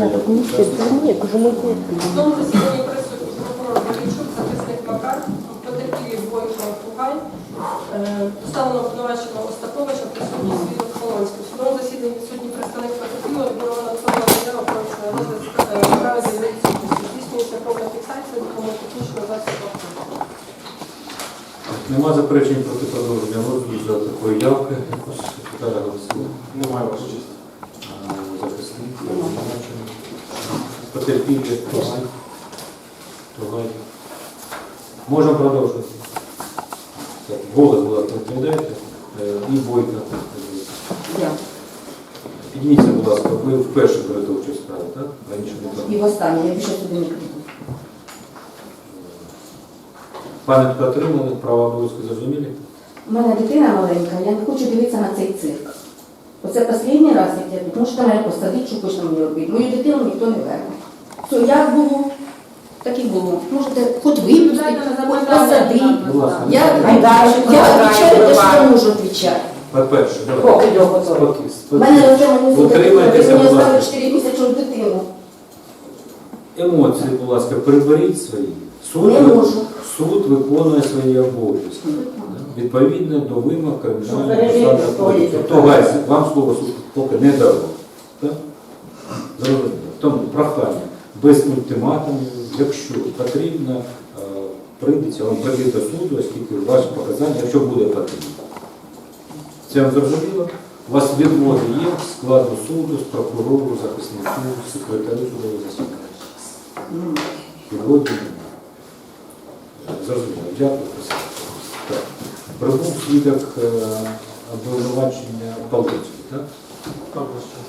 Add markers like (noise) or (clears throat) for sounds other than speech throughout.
Я так не встиг, ні, кажу, ми тому засіданні присутні прокурор Полічук, захисник Макар, потерпілі Бойко Пугай, е, встановлено обвинувачено Остаповича, присутній свідок Полонський. В судовому засіданні відсутній представник потерпілого, відмовлено надсилала заява про розгляд е, справи за відсутності. Здійснюється повна фіксація допомогою технічного засобу. Нема заперечень проти продовження розгляду за такої явки. Якось секретаря голосує. Немає ваша честь. А, Захисник, обвинувачений. Тугай. Тугай. Можемо продовжувати. Так, голос, будь ласка, відповідайте. Е, І Бойка. Я. Підніміться, будь ласка, ви вперше берете участь справі, так? Раніше не так. І в останнє, я більше сюди не прийду. Пам'ятку отримали, права обов'язки зрозумілі? У мене дитина маленька, я не хочу дивитися на цей цирк. Оце останній раз, як я тут, можете мене посадити, що хочете мені робити. Мою дитину ніхто не верне. Все, як було, так і було. Можете хоч випустити, хоч посадити. Я, відвічаю те, що я можу відвічати. По-перше, давай. Кого його готові? У мене мені будь ласка. оставили 4 місяці дитину. Емоції, будь ласка, приберіть свої. Суд, Не можу. суд виконує свої обов'язки. Відповідно до вимог кримінального процесуального кодексу. Тобто, Гайс, вам слово суд поки не дало. Так? Зрозуміло. Тому прохання без ультиматумів, якщо потрібно, е, прийдеться, вам прийде до суду, оскільки ваші показання, якщо буде потрібно. Це вам зрозуміло? У вас відводи є складу суду, з прокурору, захиснику, секретарю судового засідання. Відводи немає. Зрозуміло. Дякую. Так. Прибув свідок е, обвинувачення Павловський, так? Честь.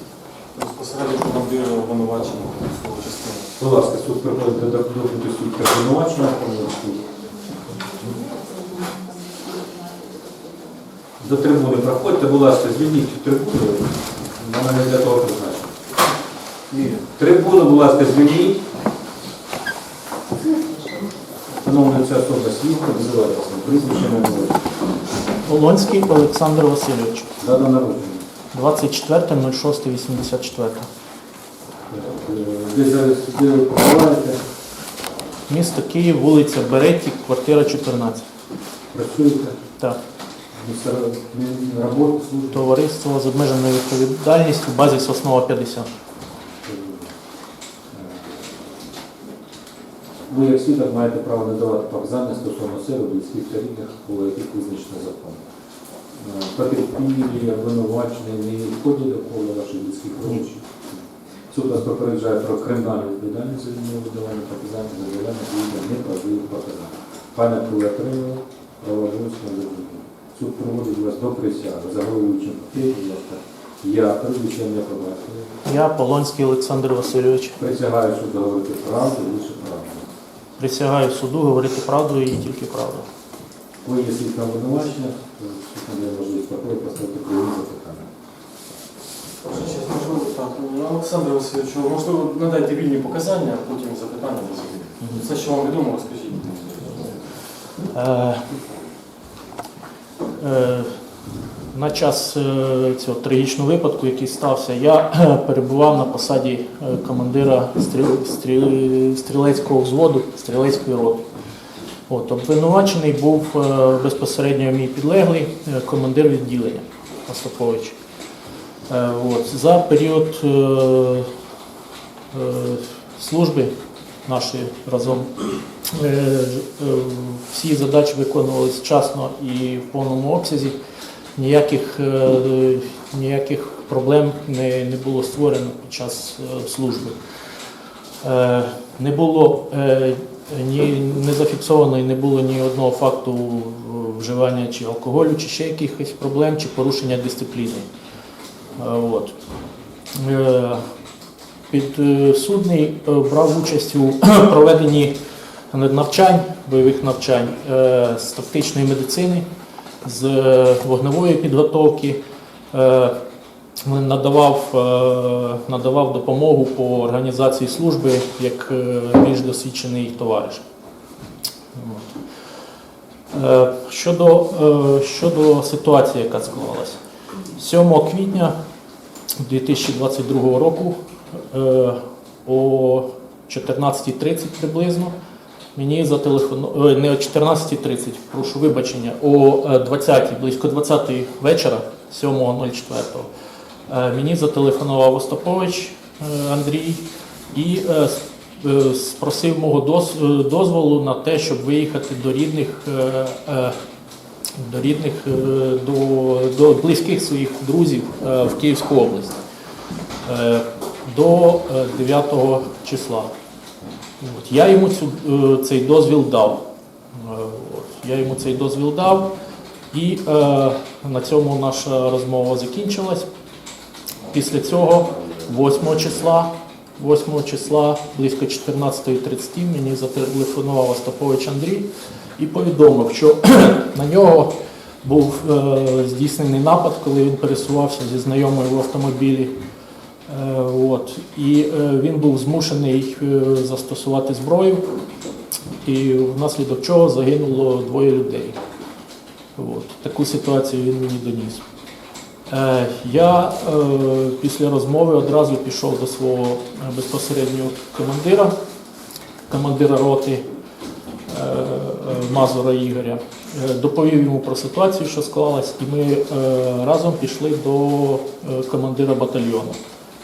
Безпосередньо командир обвинувачення військової частини. Будь ласка, суд приходить до допиту свідка обвинувачення До трибуни проходьте, будь ласка, звільніть трибуну. Вона не для того призначена. Ні. Трибуну, будь ласка, звільніть. Встановлюється особа свідка, називається прізвище на Полонський Олександр Васильович, Дата народження. 24.06.84. Ви зараз де ви Місто Київ, вулиця Береті, квартира 14. працюєте, Так. служби. Товариство з обмеженою відповідальністю, базіс основа 50. Ви як свідок маєте право надавати показання стосовно себе близьких та рідних, по яких визначено закон. Потерпілі, обвинувачені не входять до кола ваших близьких родичів. Суд вас попереджає про кримінальну відповідальність за відмову видавання показань, заявлення відповідно неправдивих показань. Пам'ятку ви отримали, право обов'язки не зрозуміло. Суд проводить вас до присяги за головуючим будь ласка. Я, прізвище не побачив. Я Полонський Олександр Васильович. Присягаю суд говорити правду, лише правду. Присягаю суду говорити правду і тільки правду. Ви є свідком обвинувачення, надає можливість прокурора поставити прямі запитання. Так. Олександр Васильович, можливо, надайте вільні показання, а потім запитання до. Все, що вам відомо, розкажіть. Е, е, на час е, цього трагічного випадку, який стався, я е, перебував на посаді е, командира стріл- стріл- стрілецького взводу, стрілецької роти. От, обвинувачений був е, безпосередньо мій підлеглий, е, командир відділення Остапович. Е, От, за період служби нашої разом всі задачі виконувалися вчасно і в повному обсязі. Ніяких, ніяких проблем не, не було створено під час служби. Не було ні, не зафіксовано і не було ні одного факту вживання чи алкоголю, чи ще якихось проблем, чи порушення дисципліни. Е, От. Е, Підсудний е, брав участь у (clears throat) проведенні навчань, бойових навчань з тактичної медицини, з вогневої підготовки, надавав, е, надавав допомогу по організації служби як е, більш досвідчений товариш. Е, Щодо, щодо ситуації, яка склалася. 7 квітня 2022 року о 14.30 приблизно. Мені зателефонували, не о 14.30, прошу вибачення, о е, 20, близько 20 вечора, 7.04. Е, Мені зателефонував Остапович е, Андрій і е, спросив мого дозволу на те, щоб виїхати до рідних, до рідних, до, до близьких своїх друзів в Київську область до е, 9 числа. От, я йому цю, цей дозвіл дав. От, я йому цей дозвіл дав, і е, на цьому наша розмова закінчилась. Після цього, 8 числа, 8 числа, близько 14.30 мені зателефонував Остапович Андрій і повідомив, що (clears throat) на нього був е, здійснений напад, коли він пересувався зі знайомою в автомобілі. Е, От. І е, він був змушений застосувати зброю, і внаслідок чого загинуло двоє людей. От. Таку ситуацію він мені доніс. Е, Я е, після розмови одразу пішов до свого е, безпосереднього командира, командира роти Мазура Ігоря. Доповів йому про ситуацію, що склалась, і ми разом пішли до командира батальйону,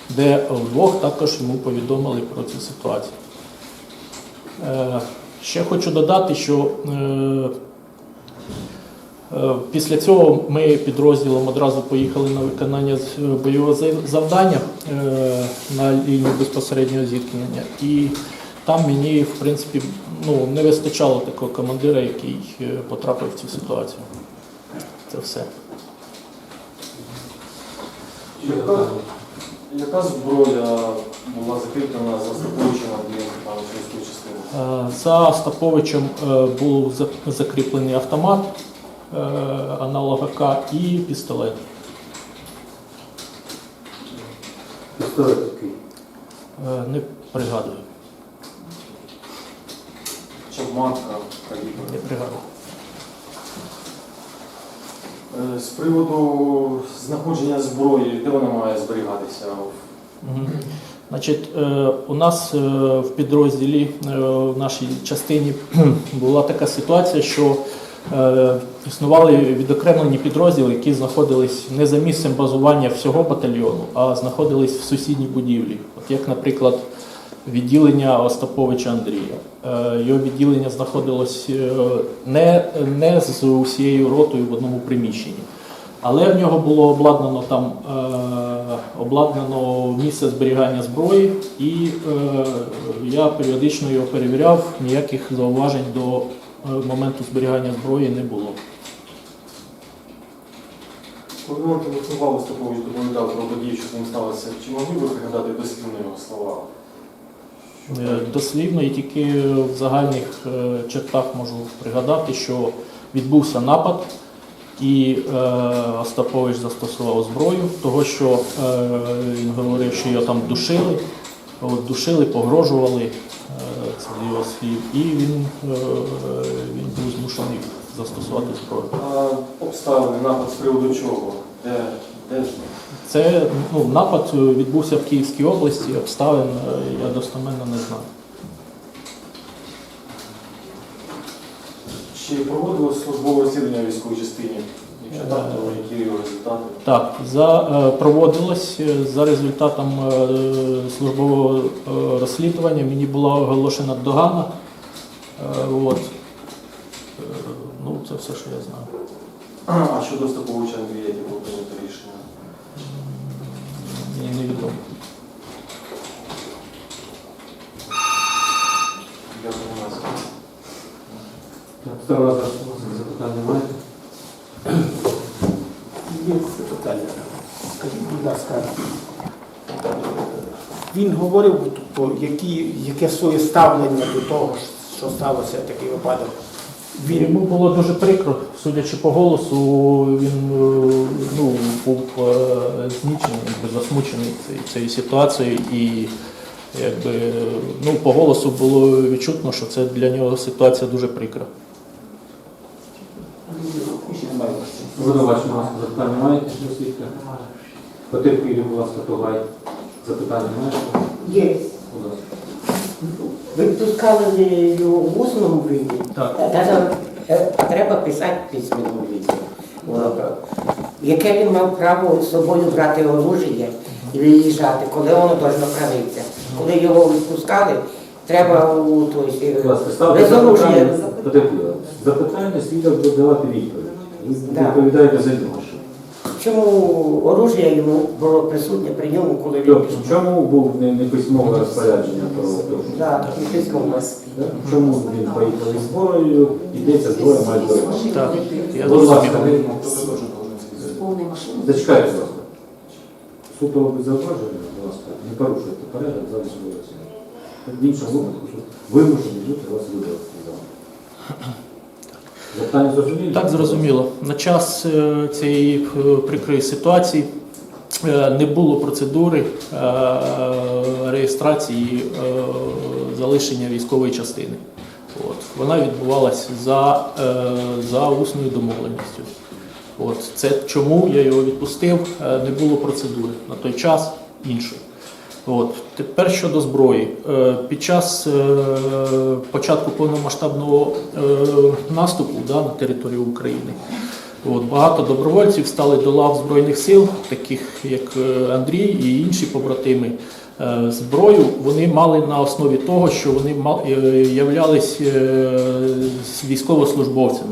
де вдвох також йому повідомили про цю ситуацію. Ще хочу додати, що Після цього ми підрозділом одразу поїхали на виконання бойового завдання е, на лінію безпосереднього зіткнення. І там мені, в принципі, ну, не вистачало такого командира, який е, потрапив в цю ситуацію. Це все. Яка, яка зброя була закріплена за Остаповичем Степановичем з частини? Е, За Остаповичем е, був закріплений автомат е, аналог АК і пістолет. Пістолет який? Е, Не пригадую. Чавматка, Не пригадую. Е, З приводу знаходження зброї, де вона має зберігатися? Значить, е, у нас е, в підрозділі, е, в нашій частині (clears throat) була така ситуація, що е, існували відокремлені підрозділи, які знаходились не за місцем базування всього батальйону, а знаходились в сусідній будівлі. От як, наприклад, відділення Остаповича Андрія. Е, Його відділення знаходилось е, не, не з усією ротою в одному приміщенні. Але в нього було обладнано там е, обладнано місце зберігання зброї, і е, я періодично його перевіряв. Ніяких зауважень до е, моменту зберігання зброї не було. Коли вам телефонував Остапович, доповідав про події, що ним сталося, чи могли ви пригадати дослівно його слова? Е, Дослівно і тільки в загальних е, чертах можу пригадати, що відбувся напад, і е, Остапович застосував зброю, того що е, він говорив, що його там душили, от, душили, погрожували, е, це його слів, і він, е, він був змушений застосувати зброю. Обставини, напад з приводу чого? Де, де? Це ну, напад відбувся в Київській області, обставин е, я достеменно не знаю. Чи проводилось службове розслідування в військовій частині? Так, за, е, проводилось е, за результатом е, службового розслідування. Мені була оголошена догана. От. Ну, це все, що я знаю. А щодо Остаповича Андрія, яке було прийнято рішення? Мені невідомо. Дякую, Настя. Так, Старого запитання маєте? Є питання. Скажіть, будь ласка, він говорив, які, яке своє ставлення до того, що сталося такий випадок. Він Йому було дуже прикро, судячи по голосу, він е, ну, був е, знічений, засмучений цією- цією ситуацією, і якби, ну, по голосу було відчутно, що це для нього ситуація дуже прикра. Звинувачення запитання маєте свідка? Потерпілі, будь ласка, Тугай. Запитання маєте? є Будь ласка. Ви пускали його в усному віді, Так. треба- е, треба писати в письменному віді. Яке він мав право з собою брати оружие і виїжджати, коли воно должно хранитися. Коли його відпускали, треба у той Будь ласка, ставте без оружия. запитання. Потерпіла. Запитання свідок буде давати відповідь. Ви Да. відповідаєте за нього. Чому оружие йому було присутнє при ньому, коли він Тобто, пішов? чому був не, не письмове розпорядження про те, Да, і письмово. Чому він поїхав із зброєю, йдеться зброя, має зброю? Так, я Будь ласка, зачекайте, будь ласка. Суд робить зауваження, будь ласка, не порушуйте порядок, залі судового. В іншому випадку суд вимушений бути вас видалити. З залу. Так, зрозуміло. На час е, цієї е, прикрої ситуації е, не було процедури реєстрації залишення військової частини. От. Вона відбувалася за, за усною домовленістю. От. Це чому я його відпустив, не було процедури на той час іншої. От. Тепер щодо зброї. Е, Під час е, початку повномасштабного е, наступу да, на територію України от, багато добровольців стали до лав Збройних сил, таких як Андрій і інші побратими. Зброю вони мали на основі того, що вони являлись військовослужбовцями.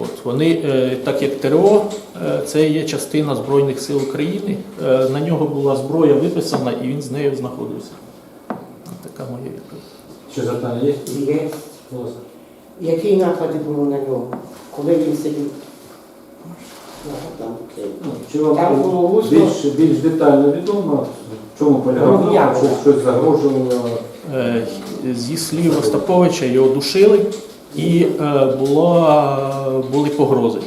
От, вони, е, так як ТРО, е, це є частина Збройних сил України. е, На нього була зброя виписана і він з нею знаходився. Така моя відповідь. Ще запитання є? Є. Які напади були на нього, коли він сидів? Ну, Чи вам Там було усно. більш, більш детально відомо, в чому полягав Ну, щось, загрожувало? Зі слів Остаповича його душили і е, була, були погрози.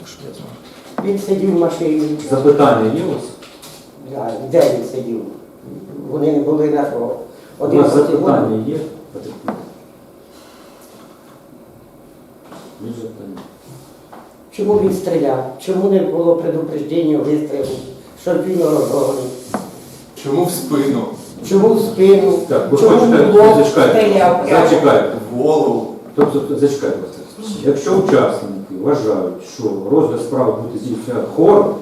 Це що я знаю. Він сидів в машині. Запитання є у вас? Да, Де він сидів? Вони не були на то. У Один вас проти запитання є? Запитання. Чому він стріляв? Чому не було предупреждення вистрілу? Щоб він розгоний? Чому в спину? Чому в спину? Так, ви Чому хочете, в зачекайте, стріляв прямо? зачекайте. В голову? Тобто, зачекайте. ласка. Якщо учасники вважають, що розгляд справи буде здійснено хором,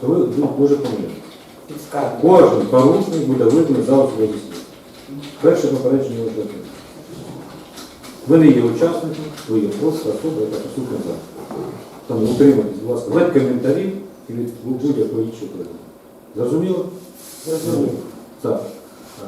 то ви ну, дуже. Підсказує. Кожен порушник буде виданий за особливі слід. Перше попередження вже. Ви не є учасником, ви є просто особа, яка присутня за. Тому утримайтесь, будь ласка, від коментарів і від будь-якої іншої приводу. Зрозуміло? Зрозумів. Так. Е,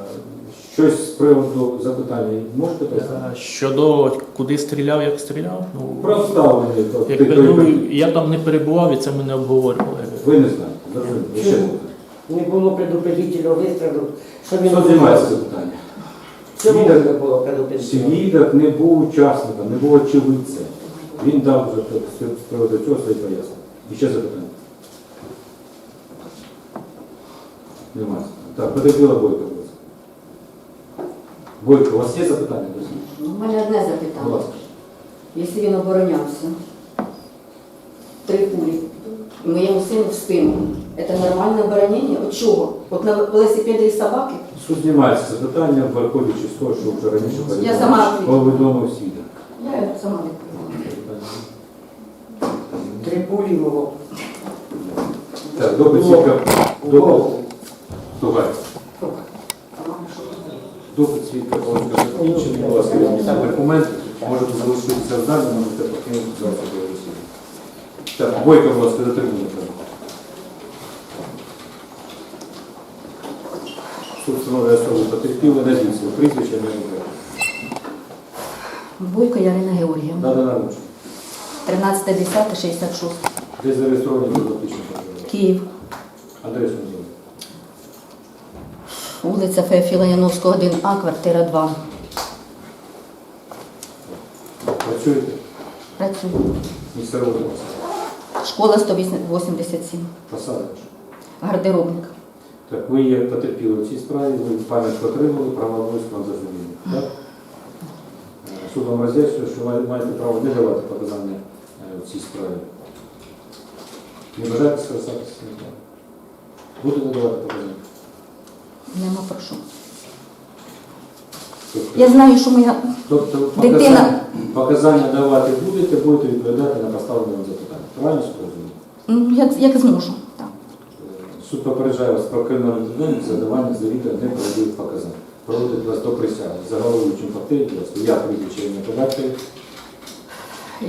Щось з приводу запитання можете поставити? Е, Щодо куди стріляв, як стріляв, ну, Про ставлення. то, якби, ну, я там не перебував і це ми не обговорювали. Ви не знаєте. Чому? Не було предупредительного вистрілу. Що він Хто займається це питання? Чому Свідок- не було предупредительного? Свідок не був учасником, не був очевидцем. Він дав вже з приводу цього свої пояснення. І ще запитання. Немає. Так, потерпіла Бойко, будь ласка. Бойко, у вас є запитання? до слідчого? У мене одне Будь запитання. ласка. Якщо він оборонявся, три пулі, і моєму сину в спину, це нормальне оборонення? От чого? От на велосипеді і собаки? Суд знімається це питання, виходячи з того, що вже раніше Я сама відповіла. повідомив свідок. Я сама відповіла. Три пулі було. Так, допит В. Допит. голову. Тугай. Допит свідка Павленка закінчений. Будь ласка, візьміть документ. Можете залишитися в залі, можете покинути зал судового. Так, Бойко, будь ласка, до трибуни. Суд встановлює особу потерпіли, назвіть своє прізвище, не. Бойко Ярина Георгіївна, Дата народження. 13.10.66, Де зареєстровані проживання? Київ, Адресу. Вулиця Феофіла Яновського, 1А, квартира 2. Працюєте? Працюю. Місце роботи у вас. Школа 187. Посада. Гардеробник. Так, ви є потерпіли в цій справі, ви пам'ять отримали, права обов'язку вам зрозуміли. Так? Е, Суд вам роз'яснює, що ви маєте право не давати показання е, в цій справі. Не бажаєте скористатися цим правом? Будете давати показання? Нема про що. Я знаю, що моя Тобто Дитина- показання, показання давати будете, будете відповідати на поставлені вам запитання. Правильно зрозуміло? ну, як, як зможу. Так. Суд попереджає вас про кримінальну відповідальність за давання завіта неправдивих показань. Проводить вас до присяги. Заголовуючим фактично, я прізвище не подати.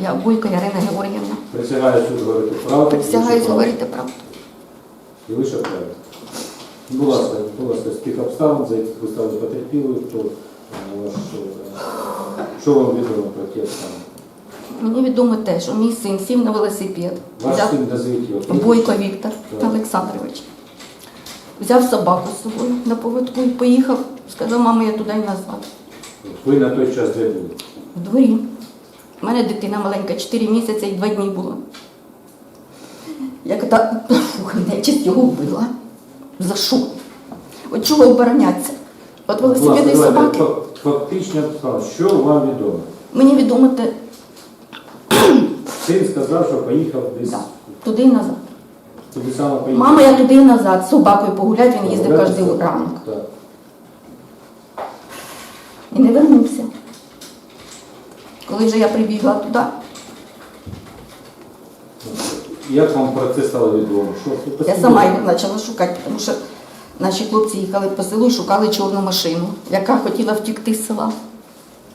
Я Бойко Ярина Георгіївна. Присягаю суд говорити правду. Присягаюсь говорити правду. І лише правду. Будь ласка, з тих обставин, за яких ви стали потерпілою, то е, е, що вам відомо про ті обставини? Мені відомо те, що мій син сів на велосипед. Ваш Взяв син назвіть його. Бойко Віктор Так. Олександрович. Взяв собаку з собою на поводку і поїхав. Сказав, мама, я туди і назад. Ви на той час де були? В дворі. У мене дитина маленька, 4 місяці і 2 дні було. Як та фух, нечисть його вбила. За що? От чого оборонятися? От велосипеди і собаки. Фактично обставини. Що вам відомо? Мені відомо те Син сказав, що поїхав десь да, туди і назад. туди саме поїхав. Мама, я туди і назад з собакою погуляти, він їздив Погуляти кожен ранок. Так. І не вернувся. Коли вже я прибігла туди, Як вам про це стало відомо? Що я сама його почала шукати, тому що наші хлопці їхали по селу і шукали чорну машину, яка хотіла втікти з села.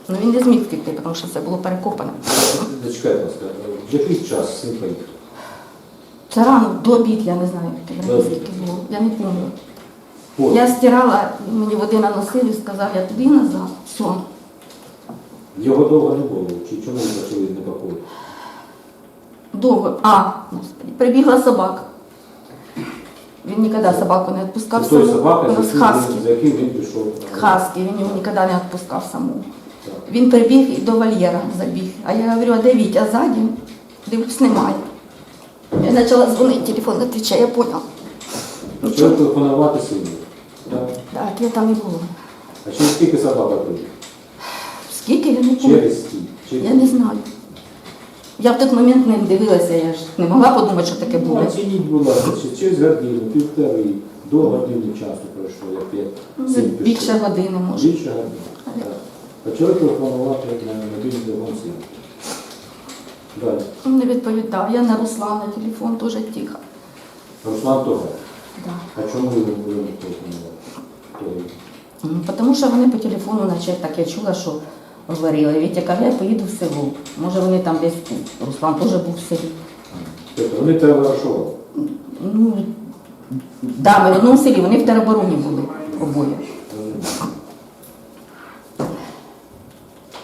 Ну він не зміг втікти, тому що це було перекопано. Зачекайте, будь ласка, в який час поїхав? Це рано до обід, я не знаю, скільки було. Я не пам'ятаю. От. Я стирала, мені води наносили і сказав, я туди і назад. Все. Його довго не було, чи чому ви почали непокоїти? Довго. А, господи, прибігла собака. Він ніколи собаку не відпускав саму. хаски. він- за яким він пішов. Хаски, він його ніколи не відпускав саму. Він прибіг і до вольєра забіг. А я говорю, а де Вітя ззаді? Дивлюсь, немає. Я почала дзвонити, телефон не відповідає, я поняла. Почали Нічого. телефонувати сину. Так. Я там і було. А через скільки собака прибіг? Скільки я не пам'ятаю. Через скільки? Я не знаю. Я в той момент не дивилася, я ж не могла подумати, що таке Ну, буде. оцініть, будь ласка, чи через годину, півтори, до години часу пройшло, як я Ну, син пішов. Більше години може. Більше години. Так. Почали телефонувати на мобільний телефон сина. Далі. Не відповідав. Я на Руслана телефон теж тихо. Руслан того. Да. А чому ви не були не телефонувати? Тому що вони по телефону, наче так я чула, що говорили. Вітя каже, я поїду в село. Може вони там десь, тут. Руслан теж був в селі. Тобто вони телефонували. Ну, да, ми в одному селі, вони в теробороні були обоє.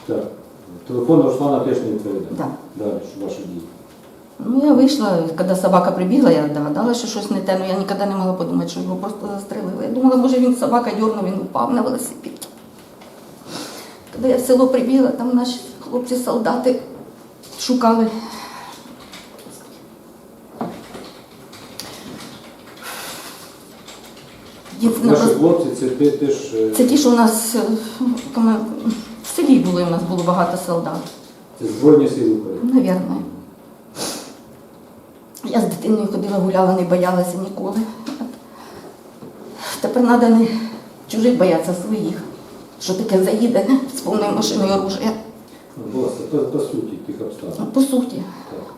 Так. Телефон Руслана теж не відповідав. Да. Далі, що ваші дії. Ну, я вийшла, коли собака прибігла, я догадалася, що щось не те, але я ніколи не могла подумати, що його просто застрелили. Я думала, може він собака дьорнув, він упав на велосипед. Коли я в село прибігла, там наші хлопці-солдати шукали. Наші хлопці це те- теж е, Це ті, що у нас е, в селі були, у нас було багато солдат. це Збройні Сили України. Навірно. Я з дитиною ходила, гуляла, не боялася ніколи. Тепер треба не чужих боятися своїх. Що таке заїде з повною машиною оружия. Ну, Будь ласка, по, по суті тих обставин. Ну, По суті, Так.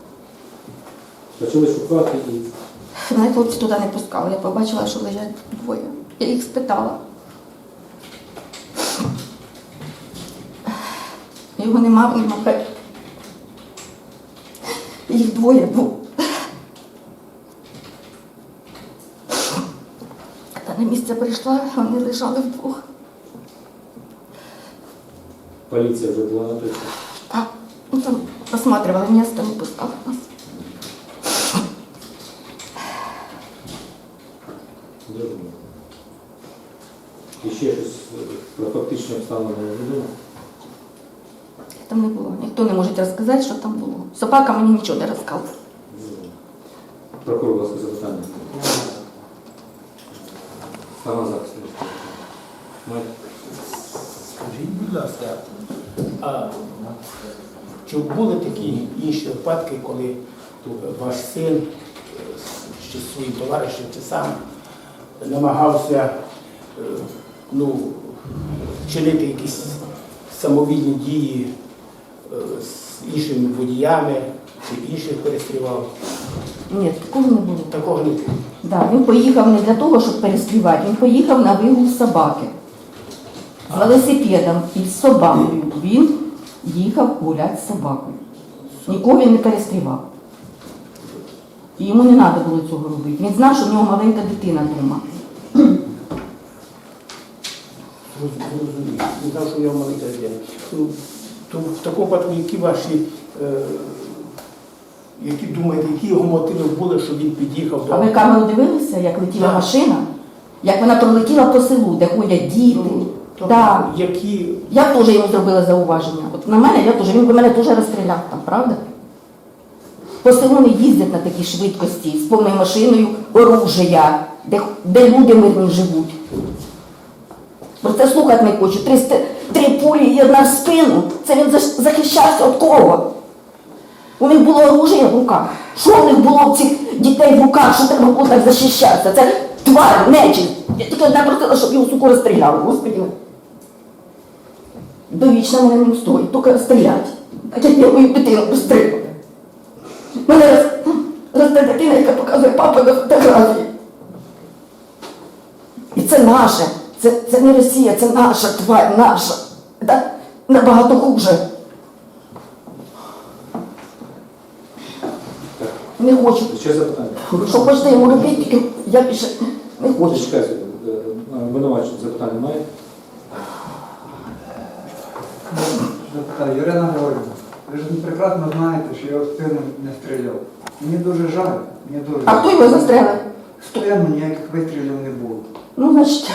Почали шукати і мене хлопці туди не пускали. Я побачила, що лежать двоє. Я їх спитала. Його нема, він махає. Їх двоє було. Та на місце прийшла, вони лежали вдвох. Поліція вже була на той час. А, ну там осматривали місто, не пускали нас. Зрозуміло. І ще щось е, про фактичні обставини відомо? Там не було. Ніхто не може розказати, що там було. Собака мені нічого не розказувала. Прокурор, будь ласка, запитання. Сама захист. Маєте? Будь ласка, а чи були такі інші випадки, коли ваш син чи свої товариші чи сам намагався е, ну, чинити якісь самовільні дії е, з іншими водіями чи інших перестрівав. Ні, такого не було. Такого не було. Да, він поїхав не для того, щоб перестрівати, він поїхав на вигул собаки. З велосипедом і з собакою. Він їхав гуляти з собакою. Нікого він не перестрівав. І йому не треба було цього робити. Він знав, що в нього маленька дитина вдома. Зрозумів. Не знав, що в нього маленька дитина. Ну, То в такому випадку, які ваші, е, які думаєте, які його мотиви були, щоб він під'їхав до А ви камеру дивилися, як летіла Так. машина? Як вона пролетіла по селу, де ходять діти. Ну, тобто, Да. які Я теж йому зробила зауваження. От на мене, я теж, він би мене теж розстріляв там, правда? По селу не їздять на такій швидкості з повною машиною оружия, де, де люди мирні живуть. Про це слухати не хочу. Три, три пулі і одна в спину. Це він захищався від кого? У них було оружие в руках. Що у них було в цих дітей в руках, що треба було так захищатися? Це тварь, нечисть. Я тільки одна просила, щоб його суку розстріляли. Господи. Довічно мене не стоїть, тільки розстрілять. Так як я мою дитину розстрілювали. Мене роз- росте дитина, яка показує папу на фотографії. І це наше. Це, це не Росія, це наша тварь, наша. Це набагато хуже. Не хочу. Ще запитання. Що хочете йому робити, тільки я більше не хочу. Чекайте, е, обвинувачення запитання має? Запитаю, Ірина Георгіївна, ви ж прекрасно знаєте, що я в спину не стріляв. Мені дуже жаль, мені дуже А хто його застрелив? Спину ніяких вистрілів не було. Ну, значить,